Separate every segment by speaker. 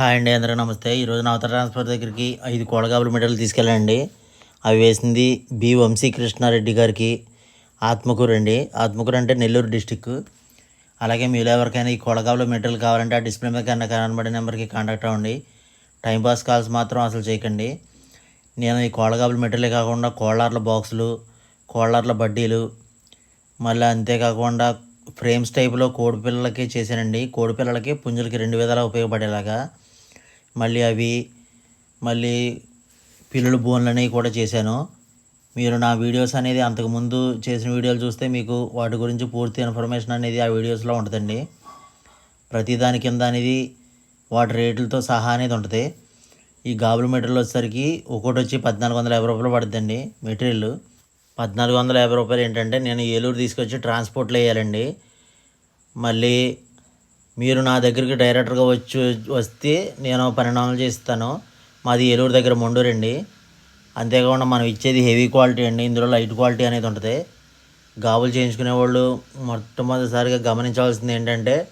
Speaker 1: Hi అండి అందరూ నమస్తే. ఈరోజు నవత ట్రాన్స్ఫర్ దగ్గరికి ఐదు కోడగాబుల మెడలు తీసుకెళ్ళండి అవి వేసింది బి వంశీ కృష్ణారెడ్డి గారికి ఆత్మకూరు అండి. ఆత్మకూరు అంటే నెల్లూరు డిస్టిక్. అలాగే మీలో ఎవరికైనా ఈ కోడగాబుల మెటీరియల్ కావాలంటే ఆ డిస్ప్లే మీద కన్నా కనబడే నెంబర్కి కాంటాక్ట్ అవ్వండి. టైంపాస్ కాల్స్ మాత్రం అసలు చేయకండి. నేను ఈ కోడగాబుల మెటీరియలే కాకుండా కోళ్ళార్ల బాక్సులు కోళ్ళార్ల బడ్డీలు మళ్ళీ అంతేకాకుండా ఫ్రేమ్స్ టైప్లో కోడి పిల్లలకి చేశానండి. కోడి పిల్లలకి పుంజులకి రెండు విధాలా ఉపయోగపడేలాగా. మళ్ళీ అవి మళ్ళీ పిల్లుల బోన్లు అనేవి కూడా చేశాను. మీరు నా వీడియోస్ అనేది అంతకుముందు చేసిన వీడియోలు చూస్తే మీకు వాటి గురించి పూర్తి ఇన్ఫర్మేషన్ అనేది ఆ వీడియోస్లో ఉంటుందండి. ప్రతి దాని కింద అనేది వాటి రేట్లతో సహా అనేది ఉంటుంది. ఈ గాబుల మెటీరియల్ వచ్చేసరికి ఒకటి వచ్చి పద్నాలుగు వందల యాభై రూపాయలు పడుతుందండి మెటీరియల్. పద్నాలుగు వందల యాభై రూపాయలు ఏంటంటే నేను ఏలూరు తీసుకొచ్చి ట్రాన్స్పోర్ట్లో వేయాలండి. మళ్ళీ మీరు నా దగ్గరికి డైరెక్టర్గా వచ్చి వస్తే నేను పరిణామాలు చేస్తాను. మాది ఏలూరు దగ్గర మొండూరండి అంతేకాకుండా మనం ఇచ్చేది హెవీ క్వాలిటీ అండి. ఇందులో లైట్ క్వాలిటీ అనేది ఉంటుంది. గాబులు చేయించుకునే వాళ్ళు మొట్టమొదటిసారిగా గమనించవలసింది ఏంటంటే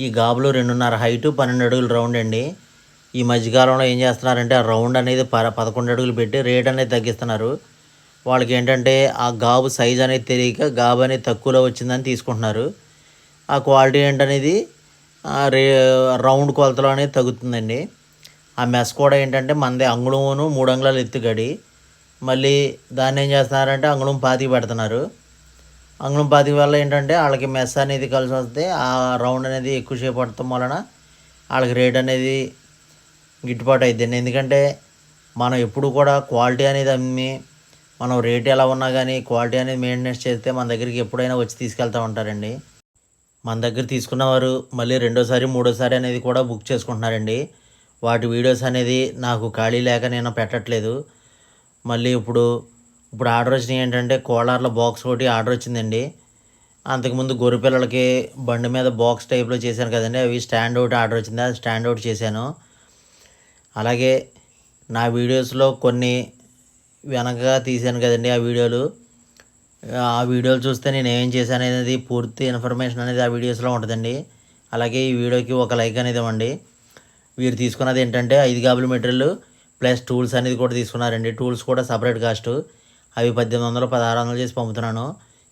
Speaker 1: ఈ గాబులు రెండున్నర హైటు పన్నెండు అడుగులు రౌండ్ అండి. ఈ మధ్యకాలంలో ఏం చేస్తున్నారంటే ఆ రౌండ్ అనేది ప పదకొండు అడుగులు పెట్టి రేట్ అనేది తగ్గిస్తున్నారు. వాళ్ళకి ఏంటంటే ఆ గాబు సైజ్ అనేది తెలియక గాబు అనేది తక్కువలో వచ్చిందని తీసుకుంటున్నారు. ఆ క్వాలిటీ ఏంటనేది రే రౌండ్ కొలతలో అనేది తగ్గుతుందండి ఆ మెస్ కూడా ఏంటంటే మనది అంగుళమును మూడు అంగుళాలు ఎత్తుగడి మళ్ళీ దాన్ని ఏం చేస్తున్నారంటే అంగుళం పాతికి పెడుతున్నారు. అంగుళం పాతికి వల్ల ఏంటంటే వాళ్ళకి మెస్ అనేది కలిసి వస్తే ఆ రౌండ్ అనేది ఎక్కువ సేపు పడటం వలన వాళ్ళకి రేట్ అనేది గిట్టుబాటు అయిద్దండి. ఎందుకంటే మనం ఎప్పుడు కూడా క్వాలిటీ అనేది అమ్మి మనం రేట్ ఎలా ఉన్నా కానీ క్వాలిటీ అనేది మెయింటెనెన్స్ చేస్తే మన దగ్గరికి ఎప్పుడైనా వచ్చి తీసుకెళ్తూ ఉంటారండి. మన దగ్గర తీసుకున్నవారు మళ్ళీ రెండోసారి మూడోసారి అనేది కూడా బుక్ చేసుకుంటున్నారండి. వాటి వీడియోస్ అనేది నాకు ఖాళీ లేక నేను పెట్టట్లేదు. మళ్ళీ ఇప్పుడు ఇప్పుడు ఆర్డర్ వచ్చినాయి ఏంటంటే కోలార్ల బాక్స్ ఒకటి ఆర్డర్ వచ్చిందండి. అంతకుముందు గొర్రె పిల్లలకి బండి మీద బాక్స్ టైప్లో చేశాను కదండి. అవి స్టాండ్ ఒకటి ఆర్డర్ వచ్చింది. అది స్టాండ్ ఒకటి చేశాను. అలాగే నా వీడియోస్లో కొన్ని వెనకగా తీశాను కదండి ఆ వీడియోలు ఆ వీడియోలు చూస్తే నేను ఏం చేశాను అనేది పూర్తి ఇన్ఫర్మేషన్ అనేది ఆ వీడియోస్లో ఉంటుందండి. అలాగే ఈ వీడియోకి ఒక లైక్ అనేది ఇవ్వండి. వీరు తీసుకున్నది ఏంటంటే ఐదు గాబుల మెటీరియల్ ప్లస్ టూల్స్ అనేది కూడా తీసుకున్నారండి. టూల్స్ కూడా సపరేట్ కాస్ట్. అవి పద్దెనిమిది వందలు పదహారు వందలు చేసి పంపుతున్నాను.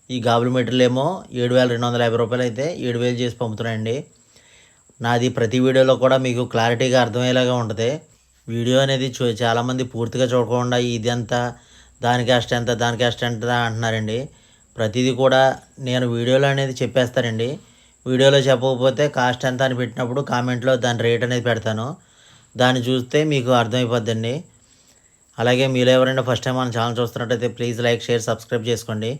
Speaker 1: ఈ గాబుల మెటీరియల్ ఏమో ఏడు వేల రెండు వందల యాభై రూపాయలు అయితే ఏడు వేలు చేసి పంపుతున్నాయండి. నాది ప్రతి వీడియోలో కూడా మీకు క్లారిటీగా అర్థమయ్యేలాగా ఉంటుంది. వీడియో అనేది చూ చాలామంది పూర్తిగా చూడకుండా ఇది దాని కాస్ట్ ఎంత దాని కాస్ట్ ఎంత అంటున్నారండి. ప్రతిదీ కూడా నేను వీడియోలో అనేది చెప్పేస్తానండి. వీడియోలో చెప్పకపోతే కాస్ట్ ఎంత అని పెట్టినప్పుడు కామెంట్లో దాని రేట్ అనేది పెడతాను. దాన్ని చూస్తే మీకు అర్థమైపోద్దండి. అలాగే మీరు ఎవరైనా ఫస్ట్ టైం మన ఛానల్ చూస్తున్నట్టయితే ప్లీజ్ లైక్ షేర్ సబ్స్క్రైబ్ చేసుకోండి.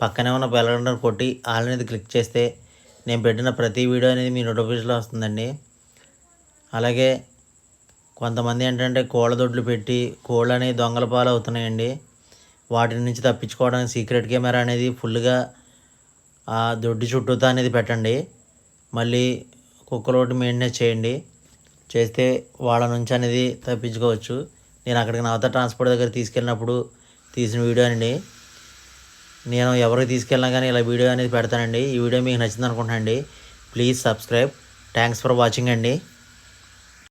Speaker 1: పక్కనే ఉన్న బెల్ కొట్టి ఆల్ అనేది క్లిక్ చేస్తే నేను పెట్టిన ప్రతి వీడియో అనేది మీ నోటిఫికేషన్లో వస్తుందండి. అలాగే కొంతమంది ఏంటంటే కోళ్ళ దొడ్లు పెట్టి కోళ్ళు అనేవి దొంగల పాలు అవుతున్నాయండి. వాటి నుంచి తప్పించుకోవడానికి సీక్రెట్ కెమెరా అనేది ఫుల్గా ఆ దొడ్డి చుట్టూతా అనేది పెట్టండి. మళ్ళీ కుక్కలోటి మెయింటెనెన్స్ చేయండి. చేస్తే వాళ్ళ నుంచి అనేది తప్పించుకోవచ్చు. నేను అక్కడికి నవత ట్రాన్స్పోర్ట్ దగ్గర తీసుకెళ్ళినప్పుడు తీసిన వీడియో అండి. నేను ఎవరికి తీసుకెళ్ళినా కానీ ఇలా వీడియో అనేది పెడతానండి. ఈ వీడియో మీకు నచ్చింది అండి please subscribe. Thanks for watching అండి.